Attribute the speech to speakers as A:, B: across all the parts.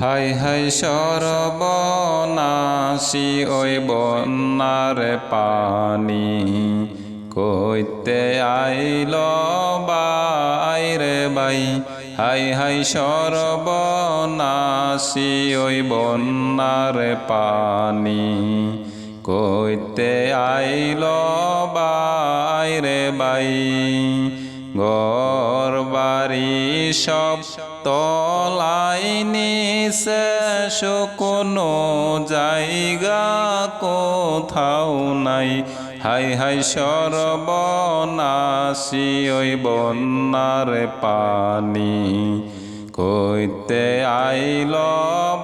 A: High high সর্বনাশী ওই বন্যার পানি। কইতে আইল বাইরে বাই। হাই হাই সর্বনাশী ওই বন্যার পানি। কইতে আইল বাইরে বাই। ঘর বাড়ি সব তলাই নিছে, শুকনো জায়গা কোথাও নাই। হাই হাই, সর্বনাশী ওই বন্যার পানি। কইতে আইল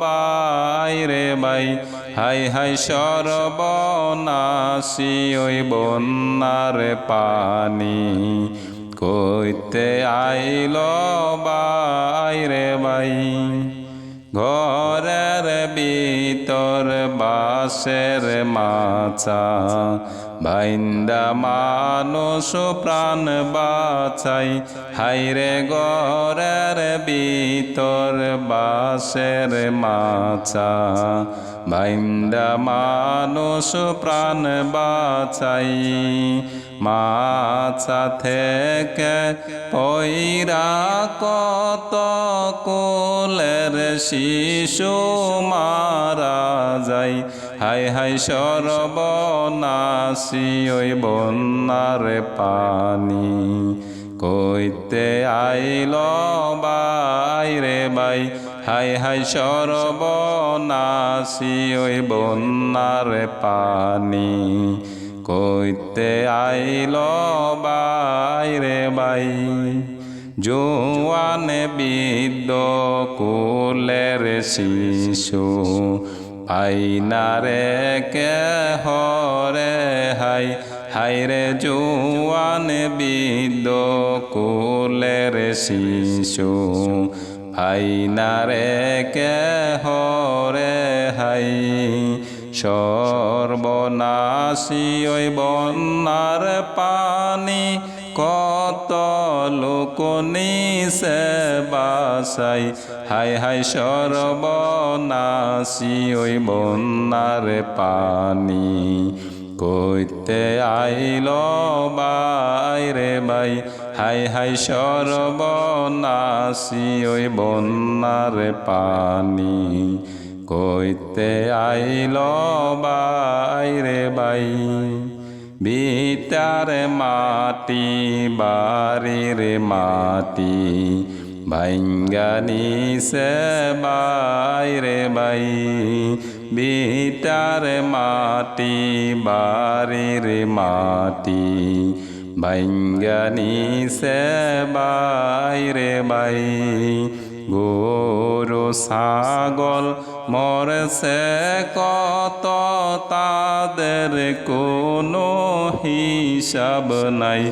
A: বাইরে বাই হাই হাই, সর্বনাশী ওই বন্যার পানি। কইতে আইল বাইরে বাই ঘরের ভিতর বাসের মাচা বাইন্দা মানুষ প্রাণ বাঁচাই। হাইরে ঘরের ভিতর বাসের মাচা। বাইন্দা মানুষ প্রাণ বাঁচাই। মাছা থেকে পৈরা কত কোলের শিশু মারা যায়। হাই হাই সর্বনাশী ওই বন্যার পানি। কইতে আইল বাইরে বাই হাই হাই সর্বনাশী ওই বন্যার পানি। কইতে আইল বাইরে বাই জোয়ান বিদ্য কুলের শিশু আইনারে কে হরে হাই হাইরে জোয়ান বিদ্য কুলের শিশু। আইনারে কে হরে হাই, সর্বনাশী ওই বন্যার পানি কত লোক নিসে বাসাই হাই হাই সর্বনাশী ওই বন্যার পানি। কইতে আইল বাইরে বাই, হাই হাই সর্বনাশী ওই বন্যার পানি। কইতে আইল বাইরে বাই বিতার মাটি, বাড়ির মাটি ভাঙ্গানি সে বাইরে বাই বিতার মাটি, বাড়ির মাটি। ভাঙ্গানি সে বাইরে বাই, গরু, ছাগল মরছে কত তাদের কোনো হিসাব নাই।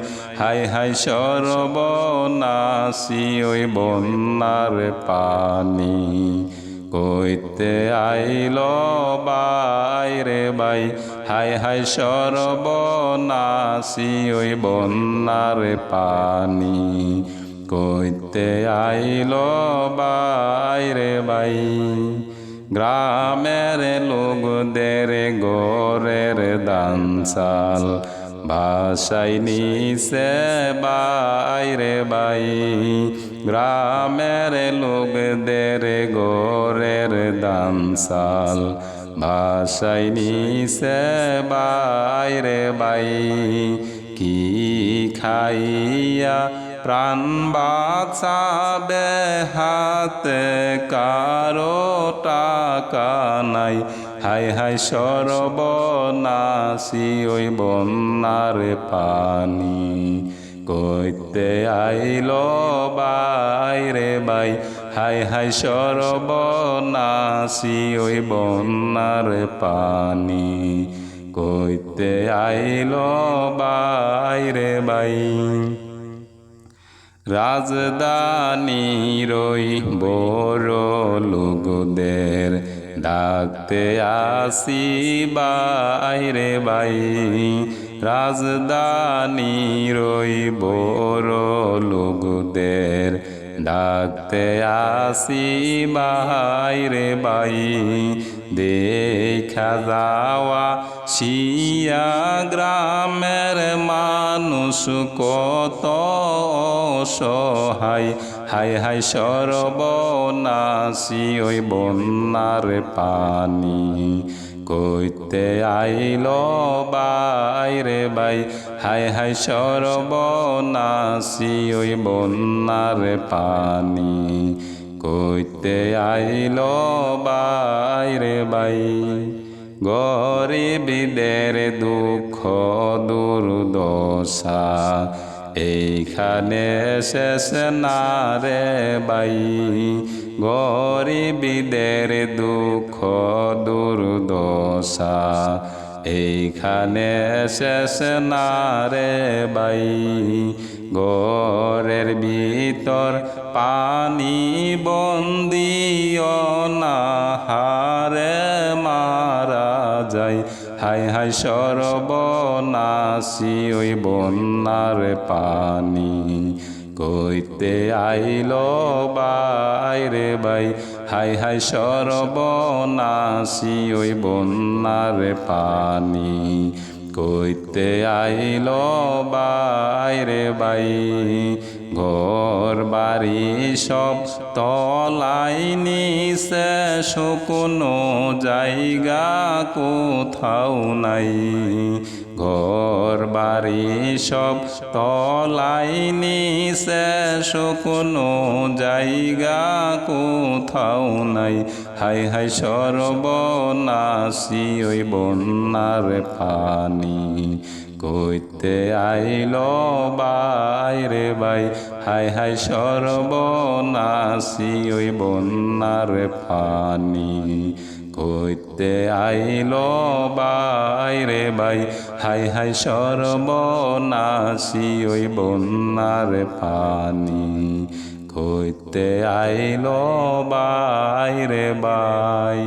A: হাই হাই সর্বনাশী ওই বন্যার পানি। কইতে আইল বাইরে বাই, হাই হাই সর্বনাশী ওই বন্যার পানি। কইতে আইল বাইরে বাই, গ্রামের লোকদের গোরের দানসাল ভাষাই নিছে বাইরে বাই। গ্রামের লোকদের গোরের দানসাল ভাষাই নিছে বাইরে বাই। কি খাইয়া প্রাণ বাঁচাবে হাতে? কারও টাকা নাই। হাই হাই সর্বনাশী ওই বন্যার পানি। কইতে আইল বাইরে বাই হাই হাই সর্বনাশী ওই বন্যার পানি। কইতে আইল বাইরে বাই, রাজধানীর ওই বড় লোকদের ডাকতে আসি বাইরে বাই রাজধানীর ওই বড় লোকদের ডাকতে আসি বাইরে বাই দেখা যাওয়া শিয়া গ্রামের মানুষ কত সহায় হাই হাই সর্বনাশী ওই বন্যার পানি। কইতে আইল বাইরে বাই হাই হাই সর্বনাশী ওই বন্যার পানি। কইতে আইল বাইরে বাই গরিবদের দুঃখ দুর্দশা এইখানে শেষ না রে বাই গরিবদের দুঃখ, দুর্দশা, এইখানে শেষ না রে বাই গরের ভিতর পানি বন্দিও না হারে। হাই হাই সর্বনাশী ওই বন্যার পানি। কইতে আইল বাইরে বাই হাই হাই সর্বনাশী ওই বন্যার পানি। কইতে আইল বাইরে বাই বাড়ি সব তলাই নিছে, শুকনো জায়গা কোথাও নাই। ঘর বাড়ি সব তলাই নিছে, শুকনো জায়গা কোথাও নাই। হাই হাই সর্বনাশী ওই বন্যার পানি। কইতে আইল বাইরে বাই হাই হাই সর্বনাশী ওই বন্যার পানি। কইতে আইল বাইরে বাই হাই হাই সর্বনাশী ওই বন্যার পানি। কইতে আইল বাইরে বাই।